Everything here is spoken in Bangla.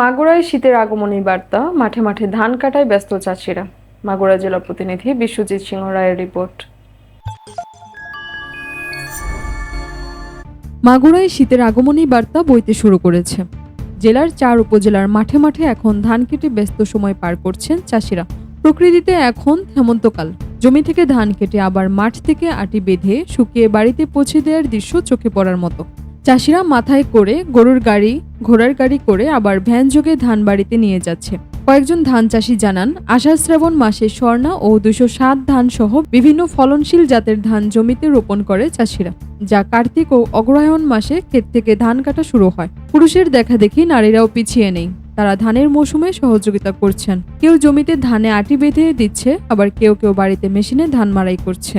মাগুরায় শীতের আগমনী বার্তা, মাঠে মাঠে ধান কাটায় ব্যস্ত চাষিরা। মাগুরা জেলা প্রতিনিধি বিশ্বজিৎ সিংহ রায়ের রিপোর্ট। মাগুরায় শীতের আগমনী বার্তা বইতে শুরু করেছে। জেলার চার উপজেলার মাঠে মাঠে এখন ধান কেটে ব্যস্ত সময় পার করছেন চাষিরা। প্রকৃতিতে এখন হেমন্তকাল। জমি থেকে ধান কেটে আবার মাঠ থেকে আটি বেঁধে শুকিয়ে বাড়িতে পৌঁছে দেওয়ার দৃশ্য চোখে পড়ার মতো। চাষিরা মাথায় করে গরুর গাড়ি, ঘোড়ার গাড়ি করে আবার ভ্যান যোগে ধান বাড়িতে নিয়ে যাচ্ছে। কয়েকজন ধান চাষি জানান, আষাঢ় শ্রাবণ মাসে স্বর্ণা ও দুশো সাত ধান সহ বিভিন্ন ফলনশীল জাতের ধান জমিতে রোপণ করে চাষিরা, যা কার্তিক ও অগ্রহায়ণ মাসে ক্ষেত থেকে ধান কাটা শুরু হয়। পুরুষের দেখা দেখি নারীরাও পিছিয়ে নেই। তারা ধানের মৌসুমে সহযোগিতা করছেন। কেউ জমিতে ধানে আটি বেঁধে দিচ্ছে, আবার কেউ কেউ বাড়িতে মেশিনে ধান মারাই করছে।